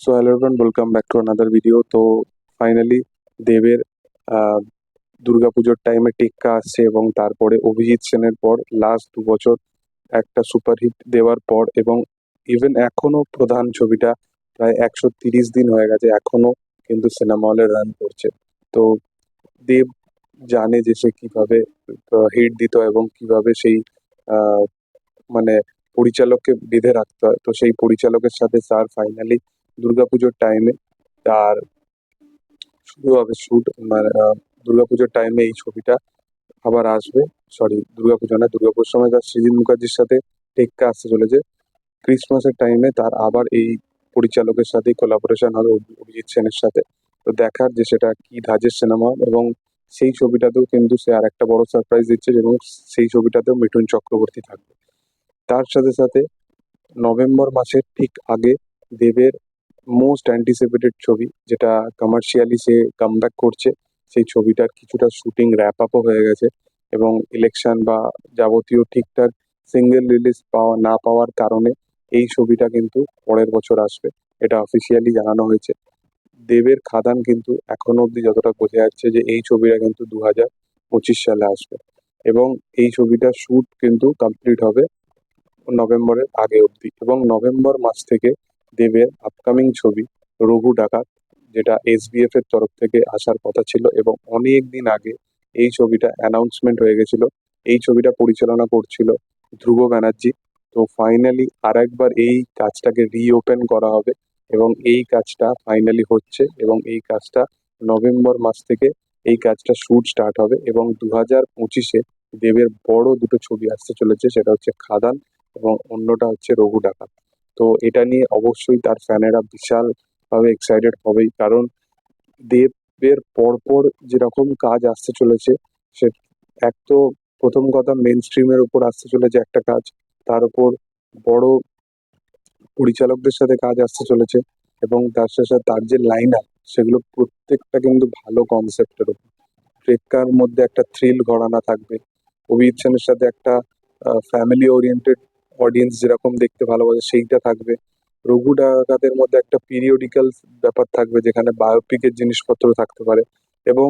So hello everyone welcome back to another video তো finally দেবের দুর্গাপুজোর টাইমে টেক্কা আসছে এবং তারপরে অভিজিৎ সেনের পর লাস্ট দু বছর একটা সুপারহিট দেওয়ার পর এবং ইভেন এখনও প্রধান ছবিটা প্রায় একশো তিরিশ দিন হয়ে গেছে, এখনও কিন্তু সিনেমা হলে রান করছে। তো দেব জানে যে সে কীভাবে হিট দিত এবং কীভাবে সেই মানে পরিচালককে বেঁধে রাখতে হয়। তো সেই পরিচালকের সাথে স্যার ফাইনালি দুর্গাপুজোর টাইমে তার শুরু হবে শ্যুট মানে দুর্গাপুজোর টাইমে এই ছবিটা আবার আসবে। সরি দুর্গাপুজো না, দুর্গাপুজোর সময় তার সৃজিত মুখার্জির সাথে টেক্কা আসতে চলেছে। ক্রিসমাসের টাইমে তার আবার এই পরিচালকের সাথে কোলাবোরেশন হবে অভি- অভিজিৎ সেনের সাথে। তো দেখার যে সেটা কি ধাজের সিনেমা এবং সেই ছবিটাতেও কিন্তু সে আর একটা বড় সারপ্রাইজ দিচ্ছে এবং সেই ছবিটাতেও মিঠুন চক্রবর্তী থাকবে। তার সাথে সাথে নভেম্বর মাসের ঠিক আগে দেবের মোস্ট অ্যান্টিসিপেটেড ছবি, যেটা কমার্শিয়ালি সে কামব্যাক করছে, সেই ছবিটার কিছুটা শুটিং র্যাপ আপও হয়ে গেছে এবং ইলেকশন বা যাবতীয় ঠিকঠাক সিঙ্গেল রিলিজ পাওয়া, না পাওয়ার কারণে এই ছবিটা কিন্তু পরের বছর আসবে, এটা অফিসিয়ালি জানানো হয়েছে। দেবের খাদান কিন্তু এখনও অবধি যতটা বোঝা যাচ্ছে যে এই ছবিটা কিন্তু দু হাজার পঁচিশ সালে আসবে এবং এই ছবিটার শ্যুট কিন্তু কমপ্লিট হবে নভেম্বরের আগে অবধি এবং নভেম্বর মাস থেকে দেবের আপকামিং ছবি, রঘু ডাকাত, যেটা এসবিএফ এর তরফ থেকে আসার কথা ছিল এবং অনেক দিন আগে এই ছবিটা অ্যানাউন্সমেন্ট হয়ে গেছিল। এই ছবিটা পরিচালনা করছিল ধ্রুব ব্যানার্জি। তো ফাইনালি আরেকবার এই কাজটাকে রিওপেন করা হবে এবং এই কাজটা ফাইনালি হচ্ছে এবং এই কাজটা নভেম্বর মাস থেকে এই কাজটা শুট স্টার্ট হবে এবং দু হাজার পঁচিশে দেবের বড় দুটো ছবি আসতে চলেছে, সেটা হচ্ছে খাদান এবং অন্যটা হচ্ছে রঘু ডাকাত। তো এটা নিয়ে অবশ্যই তার ফ্যানেরা বিশালভাবে এক্সাইটেড হবেই। কারণ দেবের পরপর যেরকম কাজ আসতে চলেছে, সে এক তো প্রথম কথা মেন স্ট্রিমের উপর আসতে চলেছে একটা কাজ, তার উপর বড় পরিচালকদের সাথে কাজ আসতে চলেছে এবং তার সাথে তার যে লাইন আপ সেগুলো প্রত্যেকটা কিন্তু ভালো কনসেপ্টের উপর। প্রেক্ষার মধ্যে একটা থ্রিল ঘরানা থাকবে, অভিজিৎ সেনের সাথে একটা ফ্যামিলি ওরিয়েন্টেড অডিয়েন্স যেরকম দেখতে ভালোবাসে, সেইটা থাকবে। রঘু ডাকাতের মধ্যে একটা পিরিয়ডিক্যাল ব্যাপার থাকবে, যেখানে বায়োপিকের জিনিসপত্র থাকতে পারে। এবং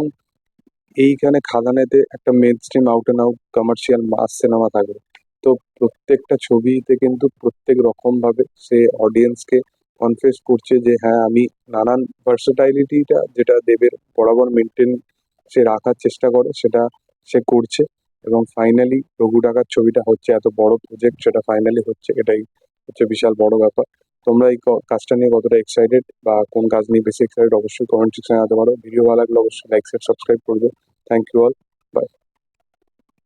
এইখানে খাদানেতে একটা mainstream out and out commercial mass cinema থাকবে। তো প্রত্যেকটা ছবিতে কিন্তু প্রত্যেক রকমভাবে সে অডিয়েন্সকে কনফেস করছে যে হ্যাঁ আমি নানান ভার্সেটাইলিটিটা যেটা দেবের, বরাবর মেনটেন সে রাখার চেষ্টা করে, সেটা সে করছে। এবং ফাইনালি রঘু ডাকার ছবিটা হচ্ছে এত বড় প্রজেক্ট সেটা ফাইনালি হচ্ছে, এটাই হচ্ছে বিশাল বড় ব্যাপার। তোমরা এই কাজটা নিয়ে কতটা এক্সাইটেড বা কোন কাজ নিয়ে বেশি এক্সাইটেড অবশ্যই কমেন্ট সেকশনে জানাতে পারো। ভিডিও ভালো লাগলে অবশ্যই লাইক শেয়ার সাবস্ক্রাইব করবে। Thank you all bye